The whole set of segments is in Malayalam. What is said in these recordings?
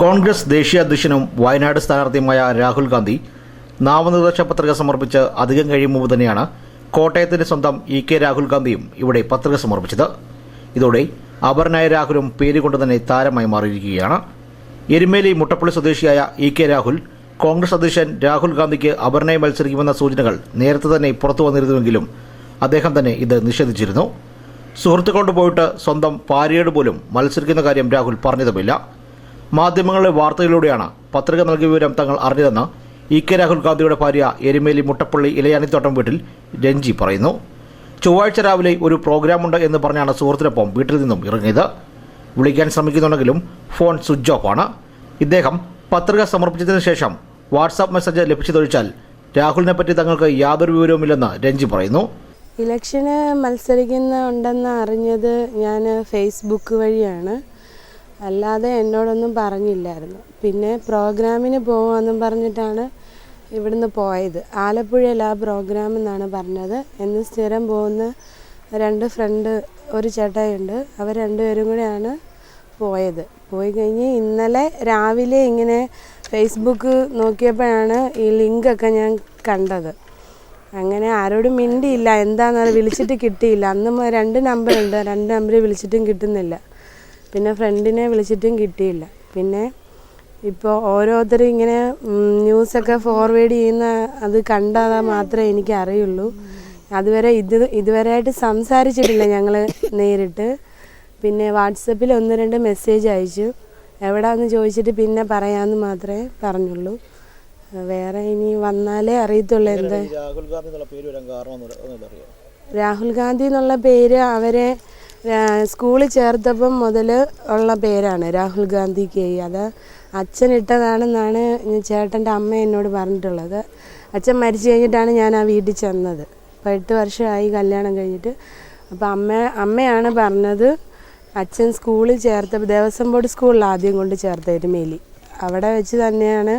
കോൺഗ്രസ് ദേശീയ അധ്യക്ഷനും വയനാട് സ്ഥാനാർത്ഥിയുമായ രാഹുൽ ഗാന്ധി നാമനിർദ്ദേശ പത്രിക സമർപ്പിച്ച് അധികം കഴിയുമ്പോൾ തന്നെയാണ് കോട്ടയത്തിന്റെ സ്വന്തം ഇ കെ രാഹുൽ ഗാന്ധിയും ഇവിടെ പത്രിക സമർപ്പിച്ചത്. ഇതോടെ അപർണായ രാഹുലും പേരുകൊണ്ട് തന്നെ താരമായി മാറിയിരിക്കുകയാണ്. എരുമേലി മുട്ടപ്പള്ളി സ്വദേശിയായ ഇ കെ രാഹുൽ കോൺഗ്രസ് അധ്യക്ഷൻ രാഹുൽ ഗാന്ധിക്ക് അപർണയെ മത്സരിക്കുമെന്ന സൂചനകൾ നേരത്തെ തന്നെ പുറത്തു വന്നിരുന്നുവെങ്കിലും അദ്ദേഹം തന്നെ ഇത് നിഷേധിച്ചിരുന്നു. സുഹൃത്തുക്കളോട് പോയിട്ട് സ്വന്തം ഭാര്യയോട് പോലും മത്സരിക്കുന്ന കാര്യം രാഹുൽ പറഞ്ഞതുമില്ല. മാധ്യമങ്ങളിലെ വാർത്തയിലൂടെയാണ് പത്രിക നൽകിയ വിവരം തങ്ങൾ അറിഞ്ഞതെന്ന് ഇ കെ രാഹുൽ ഗാന്ധിയുടെ ഭാര്യ എരുമേലി മുട്ടപ്പള്ളി ഇലയാണിത്തോട്ടം വീട്ടിൽ രഞ്ജി പറയുന്നു. ചൊവ്വാഴ്ച രാവിലെ ഒരു പ്രോഗ്രാമുണ്ട് എന്ന് പറഞ്ഞാണ് സുഹൃത്തിനൊപ്പം വീട്ടിൽ നിന്നും ഇറങ്ങിയത്. വിളിക്കാൻ ശ്രമിക്കുന്നുണ്ടെങ്കിലും ഫോൺ സ്വിച്ച് ഓഫ് ആണ്. ഇദ്ദേഹം പത്രിക സമർപ്പിച്ചതിന് ശേഷം വാട്സാപ്പ് മെസ്സേജ് ലഭിച്ചതൊഴിച്ചാൽ രാഹുലിനെ പറ്റി തങ്ങൾക്ക് യാതൊരു വിവരവുമില്ലെന്ന് രഞ്ജി പറയുന്നു. ഇലക്ഷന് മത്സരിക്കുന്ന ഉണ്ടെന്ന് അറിഞ്ഞത് ഞാൻ ഫേസ്ബുക്ക് വഴിയാണ്. അല്ലാതെ എന്നോടൊന്നും പറഞ്ഞില്ലായിരുന്നു. പിന്നെ പ്രോഗ്രാമിന് പോകാമെന്നും പറഞ്ഞിട്ടാണ് ഇവിടുന്ന് പോയത്. ആലപ്പുഴയിൽ ആ പ്രോഗ്രാം എന്നാണ് പറഞ്ഞത്. എന്ന് സ്ഥിരം പോകുന്ന രണ്ട് ഫ്രണ്ട് ഒരു ചേട്ടയുണ്ട് അവർ രണ്ടുപേരും കൂടെയാണ് പോയത്. പോയി കഴിഞ്ഞ് ഇന്നലെ രാവിലെ ഇങ്ങനെ ഫേസ്ബുക്ക് നോക്കിയപ്പോഴാണ് ഈ ലിങ്കൊക്കെ ഞാൻ കണ്ടത്. അങ്ങനെ ആരോടും മിണ്ടിയില്ല. എന്താണെന്ന് വിളിച്ചിട്ട് കിട്ടിയില്ല. അന്ന് രണ്ട് നമ്പറുണ്ട് രണ്ട് നമ്പർ വിളിച്ചിട്ടും കിട്ടുന്നില്ല. പിന്നെ ഫ്രണ്ടിനെ വിളിച്ചിട്ടും കിട്ടിയില്ല. പിന്നെ ഇപ്പോൾ ഓരോരുത്തരും ഇങ്ങനെ ന്യൂസൊക്കെ ഫോർവേഡ് ചെയ്യുന്ന അത് കണ്ടാൽ മാത്രമേ എനിക്ക് അറിയുള്ളൂ അതുവരെ ഇത് ഇതുവരെയായിട്ട് സംസാരിച്ചിട്ടില്ല ഞങ്ങൾ നേരിട്ട്. പിന്നെ വാട്സപ്പിൽ ഒന്ന് രണ്ട് മെസ്സേജ് അയച്ചു. എവിടാന്ന് ചോദിച്ചിട്ട് പിന്നെ പറയാമെന്ന് മാത്രമേ പറഞ്ഞുള്ളൂ. വേറെ ഇനി വന്നാലേ അറിയത്തുള്ളൂ എന്താ. രാഹുൽ ഗാന്ധി എന്നുള്ള പേര് അവരെ സ്കൂളിൽ ചേർത്തപ്പം മുതൽ ഉള്ള പേരാണ് രാഹുൽ ഗാന്ധി കെ അത് ഈ ചേട്ടന്റെ അമ്മ എന്നോട് പറഞ്ഞിട്ടുള്ളത്. അച്ഛൻ മരിച്ചു കഴിഞ്ഞിട്ടാണ് ഞാൻ ആ വീട്ടിൽ ചെന്നത്. അപ്പോൾ എട്ട് വർഷമായി കല്യാണം കഴിഞ്ഞിട്ട്. അപ്പോൾ അമ്മ അമ്മയാണ് പറഞ്ഞത് അച്ഛൻ സ്കൂളിൽ ചേർത്തപ്പോൾ ദേവസ്വം ബോർഡ് സ്കൂളിൽ ആദ്യം കൊണ്ട് ചേർത്ത എരുമേലി അവിടെ വെച്ച് തന്നെയാണ്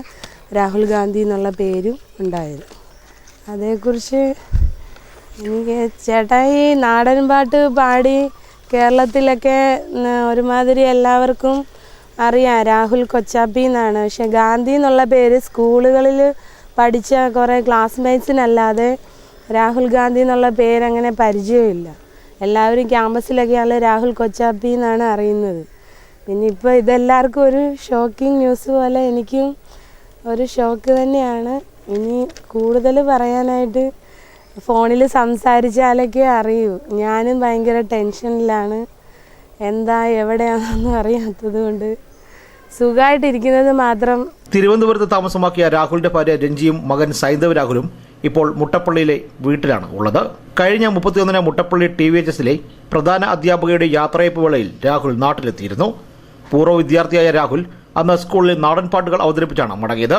രാഹുൽ ഗാന്ധി എന്നുള്ള പേരും ഉണ്ടായത്. അതേക്കുറിച്ച് എനിക്ക് ചേട്ടായി നാടൻ പാട്ട് പാടി കേരളത്തിലൊക്കെ ഒരുമാതിരി എല്ലാവർക്കും അറിയാം. രാഹുൽ കൊച്ചാപ്പി എന്നാണ്. പക്ഷെ ഗാന്ധി എന്നുള്ള പേര് സ്കൂളുകളിൽ പഠിച്ച കുറേ ക്ലാസ്മേറ്റ്സിനല്ലാതെ രാഹുൽ ഗാന്ധി എന്നുള്ള പേരങ്ങനെ പരിചയമില്ല. എല്ലാവരും ക്യാമ്പസിലൊക്കെയാണ് രാഹുൽ കൊച്ചാപ്പി എന്നാണ് അറിയുന്നത്. പിന്നെ ഇപ്പോൾ ഇതെല്ലാവർക്കും ഒരു ഷോക്കിംഗ് ന്യൂസ് പോലെ എനിക്കും ഒരു ഷോക്ക് തന്നെയാണ്. ഇനി കൂടുതൽ പറയാനായിട്ട് ഫോണിൽ സംസാരിച്ചാലൊക്കെ അറിയൂ. ഞാനും ഭയങ്കര ടെൻഷനിലാണ്. എന്താ എവിടെയാണെന്നൊന്നും അറിയാത്തത് കൊണ്ട്. സുഖമായിട്ടിരിക്കുന്നത് മാത്രം. തിരുവനന്തപുരത്ത് താമസമാക്കിയ രാഹുലിന്റെ ഭാര്യ രഞ്ജിയും മകൻ സൈന്ധവ് രാഹുലും ഇപ്പോൾ മുട്ടപ്പള്ളിയിലെ വീട്ടിലാണ് ഉള്ളത്. കഴിഞ്ഞ മുപ്പത്തിയൊന്നിന് മുട്ടപ്പള്ളി ടി വി എച്ച് എസിലെ പ്രധാന അധ്യാപകയുടെ യാത്രയപ്പ് വേളയിൽ രാഹുൽ നാട്ടിലെത്തിയിരുന്നു. പൂർവ വിദ്യാർത്ഥിയായ രാഹുൽ അന്ന് സ്കൂളിൽ നാടൻ പാട്ടുകൾ അവതരിപ്പിച്ചാണ് മടങ്ങിയത്.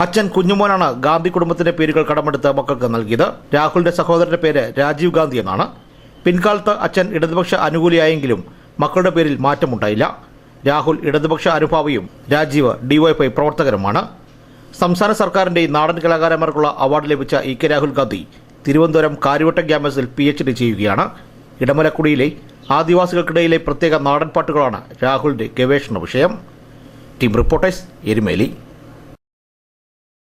അച്ഛൻ കുഞ്ഞുമോനാണ് ഗാന്ധി കുടുംബത്തിന്റെ പേരുകൾ കടമെടുത്ത് മക്കൾക്ക് നൽകിയത്. രാഹുലിന്റെ സഹോദരന്റെ പേര് രാജീവ് ഗാന്ധി എന്നാണ്. പിൻകാലത്ത് അച്ഛൻ ഇടതുപക്ഷ അനുകൂലിയായെങ്കിലും മക്കളുടെ പേരിൽ മാറ്റമുണ്ടായില്ല. രാഹുൽ ഇടതുപക്ഷ അനുഭാവിയും രാജീവ് ഡിവൈഎഫ്ഐ പ്രവർത്തകരുമാണ്. സംസ്ഥാന സർക്കാരിന്റെ നാടൻ കലാകാരന്മാർക്കുള്ള അവാർഡ് ലഭിച്ച ഇ കെ രാഹുൽ ഗാന്ധി തിരുവനന്തപുരം കാര്യവട്ടം ക്യാമ്പസിൽ പി എച്ച് ഡി ചെയ്യുകയാണ്. ഇടമലക്കുടിയിലെ ആദിവാസികൾക്കിടയിലെ പ്രത്യേക നാടൻ പാട്ടുകളാണ് രാഹുലിന്റെ ഗവേഷണ വിഷയം. Team reporters Erumeli.